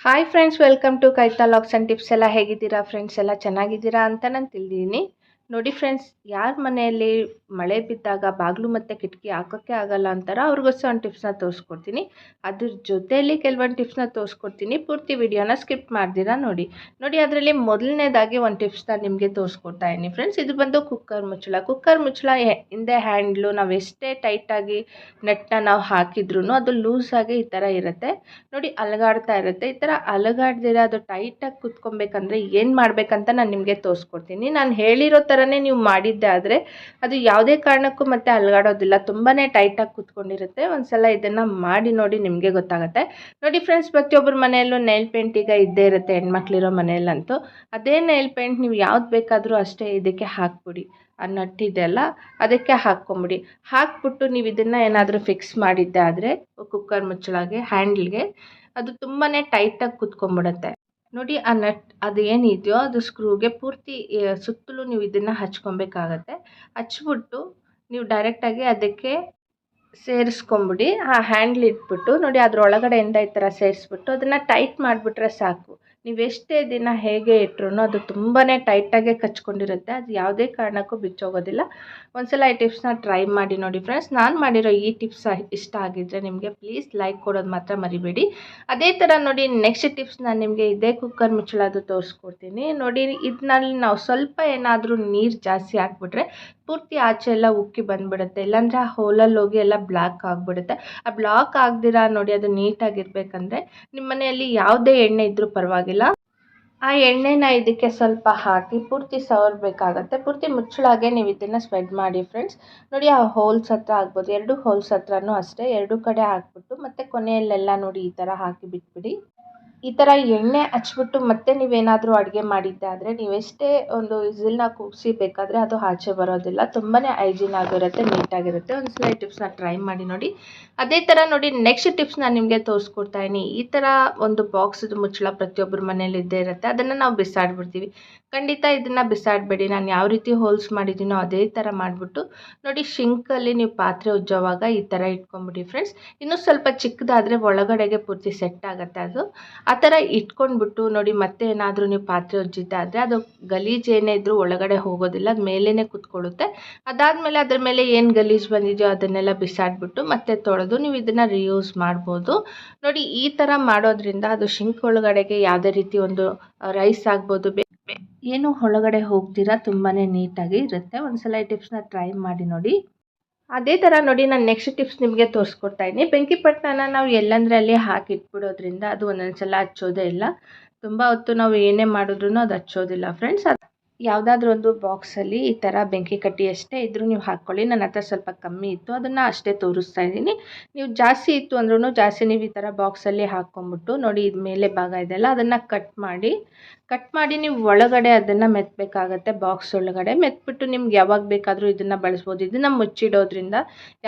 Hi friends welcome to ಕೈತಾ ಲಾಕ್ಸ್ and tips ಎಲ್ಲ ಹೇಗಿದ್ದೀರಾ ಫ್ರೆಂಡ್ಸ್ ಎಲ್ಲ ಚೆನ್ನಾಗಿದ್ದೀರಾ ಅಂತ ನಾನು ತಿಳಿದೀನಿ ನೋಡಿ ಫ್ರೆಂಡ್ಸ್ ಯಾರ ಮನೆಯಲ್ಲಿ ಮಳೆ ಬಿದ್ದಾಗ ಬಾಗಿಲು ಮತ್ತು ಕಿಟಕಿ ಹಾಕೋಕ್ಕೆ ಆಗಲ್ಲ ಅಂತಾರ ಅವ್ರಿಗೋಸ್ಕರ ಒಂದು ಟಿಪ್ಸ್ನ ತೋರಿಸ್ಕೊಡ್ತೀನಿ. ಅದ್ರ ಜೊತೆಯಲ್ಲಿ ಕೆಲವೊಂದು ಟಿಪ್ಸ್ನ ತೋರಿಸ್ಕೊಡ್ತೀನಿ. ಪೂರ್ತಿ ವಿಡಿಯೋನ ಸ್ಕಿಪ್ ಮಾಡ್ದಿರಾ ನೋಡಿ. ನೋಡಿ, ಅದರಲ್ಲಿ ಮೊದಲನೇದಾಗಿ ಒಂದು ಟಿಪ್ಸ್ನ ನಿಮಗೆ ತೋರಿಸ್ಕೊಡ್ತಾ ಇದ್ದೀನಿ ಫ್ರೆಂಡ್ಸ್ ಇದು ಬಂದು ಕುಕ್ಕರ್ ಮುಚ್ಚಳ. ಕುಕ್ಕರ್ ಮುಚ್ಚಳ ಹಿಂದೆ ಹ್ಯಾಂಡ್ಲು ನಾವು ಎಷ್ಟೇ ಟೈಟಾಗಿ ನೆಟ್ನ ನಾವು ಹಾಕಿದ್ರೂ ಅದು ಲೂಸಾಗಿ ಈ ಥರ ಇರುತ್ತೆ. ನೋಡಿ, ಅಲಗಾಡ್ತಾ ಇರುತ್ತೆ. ಈ ಥರ ಅಲಗಾಡ್ದಿರ ಅದು ಟೈಟಾಗಿ ಕುತ್ಕೊಬೇಕಂದ್ರೆ ಏನು ಮಾಡಬೇಕಂತ ನಾನು ನಿಮಗೆ ತೋರಿಸ್ಕೊಡ್ತೀನಿ. ನಾನು ಹೇಳಿರೋ ಥರನೇ ನೀವು ಮಾಡಿದ್ದೆ ಆದರೆ ಅದು ಯಾವುದೇ ಕಾರಣಕ್ಕೂ ಮತ್ತೆ ಅಲ್ಗಾಡೋದಿಲ್ಲ. ತುಂಬಾ ಟೈಟಾಗಿ ಕೂತ್ಕೊಂಡಿರುತ್ತೆ. ಒಂದ್ಸಲ ಇದನ್ನು ಮಾಡಿ ನೋಡಿ ನಿಮಗೆ ಗೊತ್ತಾಗುತ್ತೆ. ನೋಡಿ ಫ್ರೆಂಡ್ಸ್ ಪ್ರತಿಯೊಬ್ಬರ ಮನೆಯಲ್ಲೂ ನೈಲ್ ಪೇಂಟ್ ಈಗ ಇದ್ದೇ ಇರುತ್ತೆ ಹೆಣ್ಮಕ್ಳಿರೋ ಮನೆಯಲ್ಲಂತೂ. ಅದೇ ನೈಲ್ ಪೇಂಟ್ ನೀವು ಯಾವ್ದು ಬೇಕಾದರೂ ಅಷ್ಟೇ ಇದಕ್ಕೆ ಹಾಕ್ಬಿಡಿ. ಆ ನಟ್ಟಿದೆ ಅಲ್ಲ, ಅದಕ್ಕೆ ಹಾಕ್ಕೊಂಬಿಡಿ. ಹಾಕ್ಬಿಟ್ಟು ನೀವು ಇದನ್ನು ಏನಾದರೂ ಫಿಕ್ಸ್ ಮಾಡಿದ್ದೆ ಆದರೆ ಕುಕ್ಕರ್ ಮುಚ್ಚಳಗೆ ಹ್ಯಾಂಡ್ಲ್ಗೆ ಅದು ತುಂಬಾ ಟೈಟಾಗಿ ಕುತ್ಕೊಂಡ್ಬಿಡುತ್ತೆ. ನೋಡಿ, ಆ ನಟ್ ಅದು ಏನಿದೆಯೋ ಅದು ಸ್ಕ್ರೂಗೆ ಪೂರ್ತಿ ಸುತ್ತಲೂ ನೀವು ಇದನ್ನು ಹಚ್ಕೊಬೇಕಾಗತ್ತೆ. ಹಚ್ಬಿಟ್ಟು ನೀವು ಡೈರೆಕ್ಟಾಗಿ ಅದಕ್ಕೆ ಸೇರಿಸ್ಕೊಂಬಿಡಿ. ಆ ಹ್ಯಾಂಡ್ಲ್ ಇಟ್ಬಿಟ್ಟು ನೋಡಿ, ಅದರೊಳಗಡೆಯಿಂದ ಈ ಥರ ಸೇರಿಸ್ಬಿಟ್ಟು ಅದನ್ನು ಟೈಟ್ ಮಾಡಿಬಿಟ್ರೆ ಸಾಕು. ನೀವು ಎಷ್ಟೇ ದಿನ ಹೇಗೆ ಇಟ್ರೂ ಅದು ತುಂಬಾ ಟೈಟಾಗೆ ಕಚ್ಕೊಂಡಿರುತ್ತೆ. ಅದು ಯಾವುದೇ ಕಾರಣಕ್ಕೂ ಬಿಚ್ಚೋಗೋದಿಲ್ಲ. ಒಂದ್ಸಲ ಈ ಟಿಪ್ಸ್ನ ಟ್ರೈ ಮಾಡಿ ನೋಡಿ ಫ್ರೆಂಡ್ಸ್ ನಾನು ಮಾಡಿರೋ ಈ ಟಿಪ್ಸ್ ಇಷ್ಟ ಆಗಿದ್ದರೆ ನಿಮಗೆ ಪ್ಲೀಸ್ ಲೈಕ್ ಕೊಡೋದು ಮಾತ್ರ ಮರಿಬೇಡಿ. ಅದೇ ಥರ ನೋಡಿ ನೆಕ್ಸ್ಟ್ ಟಿಪ್ಸ್ ನಾನು ನಿಮಗೆ ಇದೇ ಕುಕ್ಕರ್ ಮುಚ್ಚಳದು ತೋರಿಸ್ಕೊಡ್ತೀನಿ. ನೋಡಿ ಇದನ್ನಲ್ಲಿ ನಾವು ಸ್ವಲ್ಪ ಏನಾದರೂ ನೀರು ಜಾಸ್ತಿ ಹಾಕ್ಬಿಟ್ರೆ ಪೂರ್ತಿ ಆಚೆ ಎಲ್ಲ ಉಕ್ಕಿ ಬಂದ್ಬಿಡುತ್ತೆ. ಇಲ್ಲಾಂದರೆ ಆ ಹೋಲಲ್ಲಿ ಹೋಗಿ ಎಲ್ಲ ಬ್ಲಾಕ್ ಆಗಿಬಿಡುತ್ತೆ. ಆ ಬ್ಲಾಕ್ ಆಗ್ದಿರಾ ನೋಡಿ ಅದು ನೀಟಾಗಿರ್ಬೇಕಂದ್ರೆ ನಿಮ್ಮ ಮನೆಯಲ್ಲಿ ಯಾವುದೇ ಎಣ್ಣೆ ಇದ್ದರೂ ಪರವಾಗಿಲ್ಲ. ಆ ಎಣ್ಣೆನ ಇದಕ್ಕೆ ಸ್ವಲ್ಪ ಹಾಕಿ ಪೂರ್ತಿ ಸವರಬೇಕಾಗತ್ತೆ ಪೂರ್ತಿ ಮುಚ್ಚಳಾಗೆ ನೀವು ಇದನ್ನು ಸ್ಪ್ರೆಡ್ ಮಾಡಿ ಫ್ರೆಂಡ್ಸ್ ನೋಡಿ ಆ ಹೋಲ್ಸ್ ಹತ್ರ ಆಗ್ಬೋದು. ಎರಡು ಹೋಲ್ಸ್ ಹತ್ರನೂ ಅಷ್ಟೇ. ಎರಡು ಕಡೆ ಹಾಕ್ಬಿಟ್ಟು ಮತ್ತು ಕೊನೆಯಲ್ಲೆಲ್ಲ ನೋಡಿ ಈ ಥರ ಹಾಕಿ ಬಿಟ್ಬಿಡಿ. ಈ ಥರ ಎಣ್ಣೆ ಹಚ್ಬಿಟ್ಟು ಮತ್ತೆ ನೀವೇನಾದರೂ ಅಡುಗೆ ಮಾಡಿದ್ದೆ ಆದರೆ ನೀವೆಷ್ಟೇ ಒಂದು ವಿಸಿಲ್ನ ಕೂಗಿಸಿ ಬೇಕಾದರೆ ಅದು ಆಚೆ ಬರೋದಿಲ್ಲ. ತುಂಬಾ ಹೈಜಿನ್ ಆಗಿರುತ್ತೆ ನೀಟಾಗಿರುತ್ತೆ ಒಂದು ಸಲ ಟಿಪ್ಸ್ನ ಟ್ರೈ ಮಾಡಿ ನೋಡಿ. ಅದೇ ಥರ ನೋಡಿ ನೆಕ್ಸ್ಟ್ ಟಿಪ್ಸ್ ನಾನು ನಿಮಗೆ ತೋರಿಸ್ಕೊಡ್ತಾ ಇದ್ದೀನಿ ಈ ಥರ ಒಂದು ಬಾಕ್ಸದು ಮುಚ್ಚಳ ಪ್ರತಿಯೊಬ್ಬರ ಮನೇಲಿ ಇದ್ದೇ ಇರುತ್ತೆ. ಅದನ್ನು ನಾವು ಬಿಸಾಡ್ಬಿಡ್ತೀವಿ. ಖಂಡಿತ ಇದನ್ನು ಬಿಸಾಡಬೇಡಿ. ನಾನು ಯಾವ ರೀತಿ ಹೋಲ್ಸ್ ಮಾಡಿದ್ದೀನೋ ಅದೇ ಥರ ಮಾಡಿಬಿಟ್ಟು ನೋಡಿ ಶಿಂಕಲ್ಲಿ ನೀವು ಪಾತ್ರೆ ಉಜ್ಜೋವಾಗ ಈ ಥರ ಇಟ್ಕೊಂಬಿಡಿ ಫ್ರೆಂಡ್ಸ್ ಇನ್ನೂ ಸ್ವಲ್ಪ ಚಿಕ್ಕದಾದರೆ ಒಳಗಡೆಗೆ ಪೂರ್ತಿ ಸೆಟ್ ಆಗುತ್ತೆ ಅದು. ಆ ಥರ ಇಟ್ಕೊಂಡ್ಬಿಟ್ಟು ನೋಡಿ ಮತ್ತೆ ಏನಾದರೂ ನೀವು ಪಾತ್ರೆ ಉಜ್ಜಿದ್ದಾದರೆ ಅದು ಗಲೀಜು ಇದ್ದರೂ ಒಳಗಡೆ ಹೋಗೋದಿಲ್ಲ, ಅದು ಮೇಲೇ ಕೂತ್ಕೊಳ್ಳುತ್ತೆ. ಅದಾದಮೇಲೆ ಅದ್ರ ಮೇಲೆ ಏನು ಗಲೀಜು ಬಂದಿದೆಯೋ ಅದನ್ನೆಲ್ಲ ಬಿಸಾಡ್ಬಿಟ್ಟು ಮತ್ತೆ ತೊಳೆದು ನೀವು ಇದನ್ನು ರಿಯೂಸ್ ಮಾಡ್ಬೋದು. ನೋಡಿ ಈ ಥರ ಮಾಡೋದ್ರಿಂದ ಅದು ಶಿಂಕ್ ಒಳಗಡೆಗೆ ಯಾವುದೇ ರೀತಿ ಒಂದು ರೈಸ್ ಆಗ್ಬೋದು ಏನು ಒಳಗಡೆ ಹೋಗ್ತೀರಾ ತುಂಬಾ ನೀಟಾಗಿ ಇರುತ್ತೆ. ಒಂದ್ಸಲ ಈ ಟಿಪ್ಸ್ನ ಟ್ರೈ ಮಾಡಿ ನೋಡಿ. ಅದೇ ಥರ ನೋಡಿ ನಾನು ನೆಕ್ಸ್ಟ್ ಟಿಪ್ಸ್ ನಿಮಗೆ ತೋರಿಸ್ಕೊಡ್ತಾ ಇದ್ದೀನಿ. ಬೆಂಕಿ ಪಟ್ಟಣನ ನಾವು ಎಲ್ಲಂದ್ರೆ ಅಲ್ಲಿ ಹಾಕಿಟ್ಬಿಡೋದ್ರಿಂದ ಅದು ಒಂದೊಂದು ಸಲ ಹಚ್ಚೋದೇ ಇಲ್ಲ. ತುಂಬ ಹೊತ್ತು ನಾವು ಏನೇ ಮಾಡಿದ್ರೂ ಅದು ಹಚ್ಚೋದಿಲ್ಲ ಫ್ರೆಂಡ್ಸ್ ಅದು ಯಾವುದಾದ್ರೂ ಒಂದು ಬಾಕ್ಸಲ್ಲಿ ಈ ಥರ ಬೆಂಕಿ ಕಟ್ಟಿ ಅಷ್ಟೇ ಇದ್ದರೂ ನೀವು ಹಾಕ್ಕೊಳ್ಳಿ. ನನ್ನ ಹತ್ರ ಸ್ವಲ್ಪ ಕಮ್ಮಿ ಇತ್ತು. ಅದನ್ನು ಅಷ್ಟೇ ತೋರಿಸ್ತಾ ಇದ್ದೀನಿ. ನೀವು ಜಾಸ್ತಿ ಇತ್ತು ಅಂದ್ರೂ ಜಾಸ್ತಿ ನೀವು ಈ ಥರ ಬಾಕ್ಸಲ್ಲಿ ಹಾಕ್ಕೊಂಬಿಟ್ಟು ನೋಡಿ ಇದು ಮೇಲೆ ಭಾಗ ಇದೆಯಲ್ಲ, ಅದನ್ನು ಕಟ್ ಮಾಡಿ ಕಟ್ ಮಾಡಿ ನೀವು ಒಳಗಡೆ ಅದನ್ನು ಮೆತ್ತಬೇಕಾಗತ್ತೆ ಬಾಕ್ಸ್ ಒಳಗಡೆ. ಮೆತ್ಬಿಟ್ಟು ನಿಮ್ಗೆ ಯಾವಾಗ ಬೇಕಾದರೂ ಇದನ್ನು ಬಳಸ್ಬೋದು. ಇದನ್ನು ಮುಚ್ಚಿಡೋದ್ರಿಂದ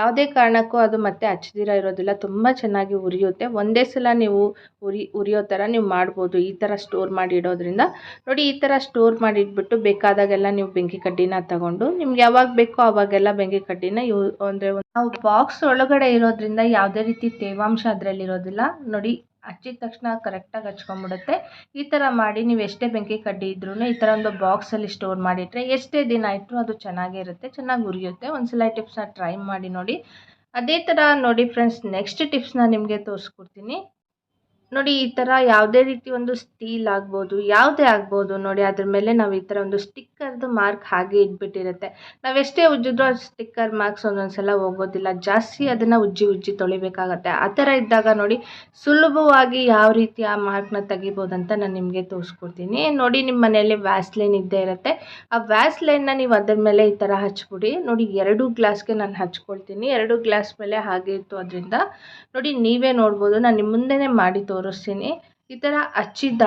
ಯಾವುದೇ ಕಾರಣಕ್ಕೂ ಅದು ಮತ್ತೆ ಹಚ್ಚದಿರ ಇರೋದಿಲ್ಲ. ತುಂಬ ಚೆನ್ನಾಗಿ ಉರಿಯುತ್ತೆ. ಒಂದೇ ಸಲ ನೀವು ಉರಿ, ಉರಿಯೋ ಥರ ನೀವು ಮಾಡ್ಬೋದು ಈ ಥರ ಸ್ಟೋರ್ ಮಾಡಿ ಇಡೋದ್ರಿಂದ. ನೋಡಿ ಈ ಥರ ಸ್ಟೋರ್ ಮಾಡಿ ಇಟ್ಬಿಟ್ಟು ಬೇಕಾದಾಗೆಲ್ಲ ನೀವು ಬೆಂಕಿ ಕಡ್ಡಿನ ತಗೊಂಡು, ನಿಮ್ಗೆ ಯಾವಾಗ ಬೇಕೋ ಅವಾಗೆಲ್ಲ ಬೆಂಕಿ ಕಡ್ಡಿನ ಯೂ, ಅಂದರೆ ನಾವು ಬಾಕ್ಸ್ ಒಳಗಡೆ ಇರೋದ್ರಿಂದ ಯಾವುದೇ ರೀತಿ ತೇವಾಂಶ ಅದರಲ್ಲಿ ಇರೋದಿಲ್ಲ. ನೋಡಿ, ಹಚ್ಚಿದ ತಕ್ಷಣ ಕರೆಕ್ಟಾಗಿ ಹಚ್ಕೊಂಡ್ಬಿಡುತ್ತೆ. ಈ ಥರ ಮಾಡಿ ನೀವು ಎಷ್ಟೇ ಬೆಂಕಿ ಕಡ್ಡಿ ಇದ್ರೂ ಈ ಥರ ಒಂದು ಬಾಕ್ಸಲ್ಲಿ ಸ್ಟೋರ್ ಮಾಡಿಟ್ರೆ ಎಷ್ಟೇ ದಿನ ಇಟ್ರು ಅದು ಚೆನ್ನಾಗಿರುತ್ತೆ ಚೆನ್ನಾಗಿ ಉರಿಯುತ್ತೆ. ಒಂದ್ಸಲ ಟಿಪ್ಸ್ ಟಿಪ್ಸ್ನ ಟ್ರೈ ಮಾಡಿ ನೋಡಿ. ಅದೇ ಥರ ನೋಡಿ ಫ್ರೆಂಡ್ಸ್ ನೆಕ್ಸ್ಟ್ ಟಿಪ್ಸ್ನ ನಿಮಗೆ ತೋರಿಸ್ಕೊಡ್ತೀನಿ. ನೋಡಿ, ಈ ಥರ ಯಾವುದೇ ರೀತಿ ಒಂದು ಸ್ಟೀಲ್ ಆಗ್ಬೋದು, ಯಾವುದೇ ಆಗ್ಬೋದು ನೋಡಿ, ಅದ್ರ ಮೇಲೆ ನಾವು ಈ ಥರ ಒಂದು ಸ್ಟಿಕ್ಕರ್ದು ಮಾರ್ಕ್ ಹಾಗೆ ಇಟ್ಬಿಟ್ಟಿರುತ್ತೆ. ನಾವೆಷ್ಟೇ ಉಜ್ಜಿದ್ರೂ ಅದು ಸ್ಟಿಕ್ಕರ್ ಮಾರ್ಕ್ಸ್ ಒಂದೊಂದು ಸಲ ಹೋಗೋದಿಲ್ಲ. ಜಾಸ್ತಿ ಅದನ್ನು ಉಜ್ಜಿ ಉಜ್ಜಿ ತೊಳಿಬೇಕಾಗತ್ತೆ. ಆ ಥರ ಇದ್ದಾಗ ನೋಡಿ, ಸುಲಭವಾಗಿ ಯಾವ ರೀತಿ ಆ ಮಾರ್ಕ್ನ ಅಂತ ನಾನು ನಿಮಗೆ ತೋರಿಸ್ಕೊಡ್ತೀನಿ. ನೋಡಿ ನಿಮ್ಮ ಮನೆಯಲ್ಲಿ ವ್ಯಾಸ್ಲೈನ್ ಇದ್ದೇ ಇರುತ್ತೆ. ಆ ವ್ಯಾಸ್ಲೈನ್ನ ನೀವು ಅದ್ರ ಮೇಲೆ ಈ ಥರ ಹಚ್ಬಿಡಿ. ನೋಡಿ, ಎರಡು ಗ್ಲಾಸ್ಗೆ ನಾನು ಹಚ್ಕೊಳ್ತೀನಿ. ಎರಡು ಗ್ಲಾಸ್ ಮೇಲೆ ಹಾಗೆ ಇತ್ತು ಅದರಿಂದ. ನೋಡಿ, ನೀವೇ ನೋಡ್ಬೋದು. ನಾನು ನಿಮ್ಮ ಮುಂದೆನೇ ಮಾಡಿ ತೋರಿಸ್ತೀನಿ. ಈ ಥರ ಹಚ್ಚಿದ್ದ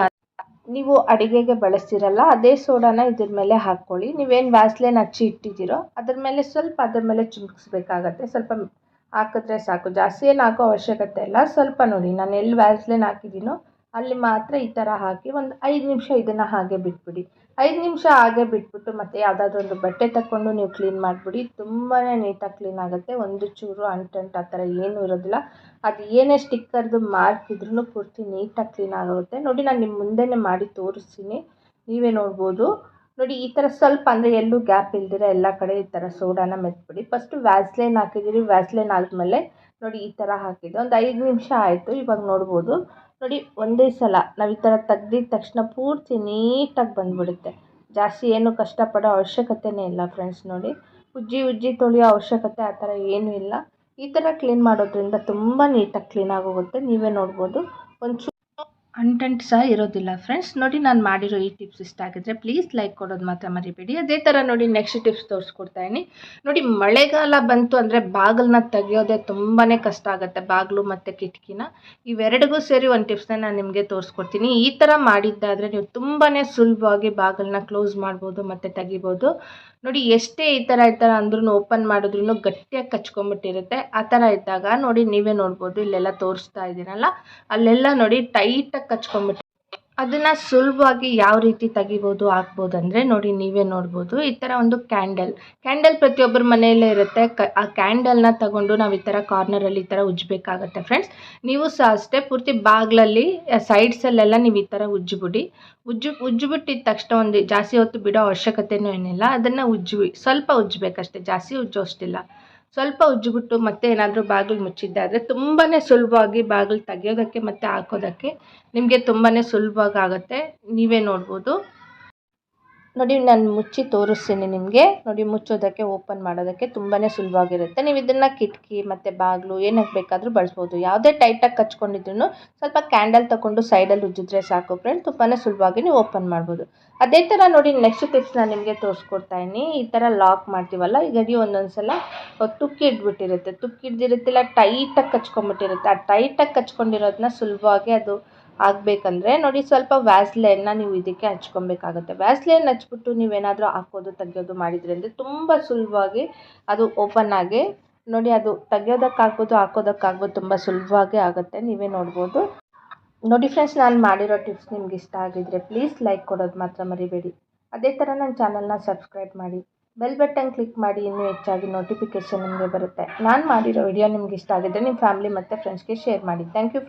ನೀವು ಅಡುಗೆಗೆ ಬಳಸ್ತೀರಲ್ಲ, ಅದೇ ಸೋಡಾನ ಇದ್ರ ಮೇಲೆ ಹಾಕ್ಕೊಳ್ಳಿ. ನೀವೇನು ವ್ಯಾಸ್ಲೇನ್ ಹಚ್ಚಿ ಇಟ್ಟಿದ್ದೀರೋ, ಅದ್ರ ಮೇಲೆ ಸ್ವಲ್ಪ ಅದ್ರ ಮೇಲೆ ಚಿಮುಕ್ಸ್ಬೇಕಾಗತ್ತೆ. ಸ್ವಲ್ಪ ಹಾಕಿದ್ರೆ ಸಾಕು. ಜಾಸ್ತಿ ಏನು ಹಾಕೋ ಅವಶ್ಯಕತೆ ಇಲ್ಲ. ಸ್ವಲ್ಪ ನೋಡಿ, ನಾನು ಎಲ್ಲಿ ವ್ಯಾಸ್ಲೈನ್ ಹಾಕಿದ್ದೀನೋ, ಅಲ್ಲಿ ಮಾತ್ರ ಈ ಥರ ಹಾಕಿ ಒಂದು ಐದು ನಿಮಿಷ ಇದನ್ನು ಹಾಗೆ ಬಿಟ್ಬಿಡಿ. ಐದು ನಿಮಿಷ ಹಾಗೆ ಬಿಟ್ಬಿಟ್ಟು ಮತ್ತೆ ಯಾವುದಾದ್ರು ಒಂದು ಬಟ್ಟೆ ತಕ್ಕೊಂಡು ನೀವು ಕ್ಲೀನ್ ಮಾಡಿಬಿಡಿ. ತುಂಬಾ ನೀಟಾಗಿ ಕ್ಲೀನ್ ಆಗುತ್ತೆ. ಒಂದು ಚೂರು ಅಂಟಂಟು ಆ ಥರ ಏನೂ ಇರೋದಿಲ್ಲ. ಅದು ಏನೇ ಸ್ಟಿಕ್ಕರ್ದು ಮಾರ್ಕ್ ಪೂರ್ತಿ ನೀಟಾಗಿ ಕ್ಲೀನ್ ಆಗುತ್ತೆ ನೋಡಿ ನಾನು ನಿಮ್ಮ ಮುಂದೆನೇ ಮಾಡಿ ತೋರಿಸ್ತೀನಿ. ನೀವೇ ನೋಡ್ಬೋದು. ನೋಡಿ ಈ ಥರ ಸ್ವಲ್ಪ ಅಂದರೆ ಎಲ್ಲೂ ಗ್ಯಾಪ್ ಇಲ್ದಿರ ಎಲ್ಲ ಕಡೆ ಈ ಥರ ಸೋಡಾನ ಮೆತ್ಬಿಡಿ. ಫಸ್ಟು ವ್ಯಾಸ್ಲೈನ್ ಹಾಕಿದ್ದೀರಿ ವ್ಯಾಸ್ಲೈನ್ ಆದಮೇಲೆ ನೋಡಿ ಈ ಥರ ಹಾಕಿದ್ದೆ. ಒಂದು ಐದು ನಿಮಿಷ ಆಯಿತು. ಇವಾಗ ನೋಡ್ಬೋದು. ನೋಡಿ, ಒಂದೇ ಸಲ ನಾವು ಈ ಥರ ತೆಗ್ದಿದ ತಕ್ಷಣ ಪೂರ್ತಿ ನೀಟಾಗಿ ಬಂದುಬಿಡುತ್ತೆ. ಜಾಸ್ತಿ ಏನು ಕಷ್ಟಪಡೋ ಅವಶ್ಯಕತೆನೇ ಇಲ್ಲ ಫ್ರೆಂಡ್ಸ್ ನೋಡಿ. ಉಜ್ಜಿ ಉಜ್ಜಿ ತೊಳೆಯೋ ಅವಶ್ಯಕತೆ ಆ ಥರ ಏನೂ ಇಲ್ಲ. ಈ ಥರ ಕ್ಲೀನ್ ಮಾಡೋದ್ರಿಂದ ತುಂಬ ನೀಟಾಗಿ ಕ್ಲೀನಾಗಿ ಹೋಗುತ್ತೆ ನೀವೇ ನೋಡ್ಬೋದು. ಒಂಚೂರು ಅಂಟಂಟು ಸಹ ಇರೋದಿಲ್ಲ ಫ್ರೆಂಡ್ಸ್ ನೋಡಿ ನಾನು ಮಾಡಿರೋ ಈ ಟಿಪ್ಸ್ ಇಷ್ಟ ಆಗಿದ್ರೆ ಪ್ಲೀಸ್ ಲೈಕ್ ಕೊಡೋದು ಮಾತ್ರ ಮರಿಬೇಡಿ. ಅದೇ ಥರ ನೋಡಿ ನೆಕ್ಸ್ಟ್ ಟಿಪ್ಸ್ ತೋರಿಸ್ಕೊಡ್ತಾಯಿನಿ ನೋಡಿ ಮಳೆಗಾಲ ಬಂತು ಅಂದರೆ ಬಾಗಿಲನ್ನ ತೆಗಿಯೋದೇ ತುಂಬಾ ಕಷ್ಟ ಆಗುತ್ತೆ, ಬಾಗಿಲು ಮತ್ತು ಕಿಟಕಿನ. ಇವೆರಡಿಗೂ ಸೇರಿ ಒಂದು ಟಿಪ್ಸ್ನ ನಾನು ನಿಮಗೆ ತೋರಿಸ್ಕೊಡ್ತೀನಿ. ಈ ಥರ ಮಾಡಿದ್ದಾದರೆ ನೀವು ತುಂಬಾ ಸುಲಭವಾಗಿ ಬಾಗಿಲನ್ನ ಕ್ಲೋಸ್ ಮಾಡ್ಬೋದು ಮತ್ತು ತೆಗಿಬೋದು. ನೋಡಿ ಎಷ್ಟೇ ಈ ಥರ ಈ ಥರ ಅಂದ್ರೂ ಓಪನ್ ಮಾಡಿದ್ರೂ ಗಟ್ಟಿಯಾಗಿ ಕಚ್ಕೊಂಬಿಟ್ಟಿರುತ್ತೆ. ಆ ಥರ ಇದ್ದಾಗ ನೋಡಿ ನೀವೇ ನೋಡ್ಬೋದು, ಇಲ್ಲೆಲ್ಲ ತೋರಿಸ್ತಾ ಇದ್ದೀನಲ್ಲ ಅಲ್ಲೆಲ್ಲ ನೋಡಿ ಟೈಟಾಗಿ ಕಚ್ಕೊಂಬಿಟ್ಟು ಅದನ್ನ ಸುಲಭವಾಗಿ ಯಾವ ರೀತಿ ತೆಗಿಬೋದು ಹಾಕ್ಬೋದು ಅಂದರೆ ನೋಡಿ ನೀವೇ ನೋಡ್ಬೋದು. ಈ ಥರ ಒಂದು ಕ್ಯಾಂಡಲ್. ಕ್ಯಾಂಡಲ್ ಪ್ರತಿಯೊಬ್ಬರ ಮನೆಯಲ್ಲೇ ಇರುತ್ತೆ. ಕ, ಆ ಕ್ಯಾಂಡಲ್ನ ತಗೊಂಡು ನಾವು ಈ ಥರ ಕಾರ್ನರಲ್ಲಿ ಈ ಥರ ಉಜ್ಜಬೇಕಾಗತ್ತೆ ಫ್ರೆಂಡ್ಸ್ ನೀವು ಸಹ ಅಷ್ಟೇ ಪೂರ್ತಿ ಬಾಗಿಲಲ್ಲಿ ಸೈಡ್ಸಲ್ಲೆಲ್ಲ ನೀವು ಈ ಥರ ಉಜ್ಜಿಬಿಡಿ. ಉಜ್ಜು, ಉಜ್ಜಿಬಿಟ್ಟಿದ ತಕ್ಷಣ ಒಂದು ಜಾಸ್ತಿ ಹೊತ್ತು ಬಿಡೋ ಅವಶ್ಯಕತೆನೂ ಏನಿಲ್ಲ. ಅದನ್ನು ಉಜ್ಜಿ ಸ್ವಲ್ಪ ಉಜ್ಜಬೇಕಷ್ಟೇ. ಜಾಸ್ತಿ ಉಜ್ಜೋಷ್ಟಿಲ್ಲ. ಸ್ವಲ್ಪ ಉಜ್ಜಿಬಿಟ್ಟು ಮತ್ತೆ ಏನಾದರೂ ಬಾಗಿಲು ಮುಚ್ಚಿದ್ದಾದರೆ ತುಂಬಾ ಸುಲಭವಾಗಿ ಬಾಗಿಲು ತೆಗೆಯೋದಕ್ಕೆ ಮತ್ತು ಹಾಕೋದಕ್ಕೆ ನಿಮಗೆ ತುಂಬಾ ಸುಲಭವಾಗಿ ಆಗುತ್ತೆ. ನೀವೇ ನೋಡ್ಬೋದು. ನೋಡಿ, ನಾನು ಮುಚ್ಚಿ ತೋರಿಸ್ತೀನಿ ನಿಮಗೆ. ನೋಡಿ, ಮುಚ್ಚೋದಕ್ಕೆ ಓಪನ್ ಮಾಡೋದಕ್ಕೆ ತುಂಬಾ ಸುಲಭವಾಗಿರುತ್ತೆ. ನೀವು ಇದನ್ನು ಕಿಟಕಿ ಮತ್ತು ಬಾಗಿಲು ಏನಕ್ಕೆ ಬೇಕಾದರೂ ಬಳಸ್ಬೋದು. ಯಾವುದೇ ಟೈಟಾಗಿ ಕಚ್ಕೊಂಡಿದ್ರು ಸ್ವಲ್ಪ ಕ್ಯಾಂಡಲ್ ತೊಗೊಂಡು ಸೈಡಲ್ಲಿ ಉಜ್ಜಿದ್ರೆ ಸಾಕು ಫ್ರೆಂಡ್ ತುಂಬಾ ಸುಲಭವಾಗಿ ನೀವು ಓಪನ್ ಮಾಡ್ಬೋದು. ಅದೇ ಥರ ನೋಡಿ ನೆಕ್ಸ್ಟ್ ಟಿಪ್ಸ್ ನಾನು ನಿಮಗೆ ತೋರಿಸ್ಕೊಡ್ತಾ ಇದ್ದೀನಿ. ಈ ಥರ ಲಾಕ್ ಮಾಡ್ತೀವಲ್ಲ ಈಗ ಗಡಿ ಒಂದೊಂದು ಸಲ ತುಕ್ಕಿ ಇಡ್ಬಿಟ್ಟಿರುತ್ತೆ ತುಕ್ಕಿ ಹಿಡ್ದಿರುತ್ತಿಲ್ಲ ಟೈಟಾಗಿ ಕಚ್ಕೊಂಡ್ಬಿಟ್ಟಿರುತ್ತೆ. ಆ ಟೈಟಾಗಿ ಕಚ್ಕೊಂಡಿರೋದನ್ನ ಸುಲಭವಾಗಿ ಅದು ಆಗಬೇಕಂದ್ರೆ ನೋಡಿ ಸ್ವಲ್ಪ ವ್ಯಾಸ್ಲೈನ್ನ ನೀವು ಇದಕ್ಕೆ ಹಚ್ಕೊಬೇಕಾಗುತ್ತೆ. ವ್ಯಾಸ್ಲೈನ್ ಹಚ್ಬಿಟ್ಟು ನೀವೇನಾದರೂ ಹಾಕೋದು, ತೆಗಿಯೋದು ಮಾಡಿದ್ರಿ ಅಂದರೆ ತುಂಬ ಸುಲಭವಾಗಿ ಅದು ಓಪನ್ ಆಗಿ ನೋಡಿ ಅದು ತೆಗಿಯೋದಕ್ಕಾಗ್ಬೋದು, ಹಾಕೋದಕ್ಕಾಗ್ಬೋದು ತುಂಬ ಸುಲಭವಾಗಿ ಆಗುತ್ತೆ. ನೀವೇ ನೋಡ್ಬೋದು. ನೋಡಿ ಫ್ರೆಂಡ್ಸ್ ನಾನು ಮಾಡಿರೋ ಟಿಪ್ಸ್ ನಿಮ್ಗೆ ಇಷ್ಟ ಆಗಿದ್ರೆ ಪ್ಲೀಸ್ ಲೈಕ್ ಕೊಡೋದು ಮಾತ್ರ ಮರಿಬೇಡಿ. ಅದೇ ಥರ ನನ್ನ ಚಾನಲ್ನ ಸಬ್ಸ್ಕ್ರೈಬ್ ಮಾಡಿ. ಬೆಲ್ ಬಟನ್ ಕ್ಲಿಕ್ ಮಾಡಿ, ಇನ್ನೂ ಹೆಚ್ಚಾಗಿ ನೋಟಿಫಿಕೇಷನ್ ನಿಮಗೆ ಬರುತ್ತೆ. ನಾನು ಮಾಡಿರೋ ವಿಡಿಯೋ ನಿಮ್ಗೆ ಇಷ್ಟ ಆಗಿದ್ರೆ ನಿಮ್ಮ ಫ್ಯಾಮಿಲಿ ಮತ್ತು ಫ್ರೆಂಡ್ಸ್ಗೆ ಶೇರ್ ಮಾಡಿ. Thank you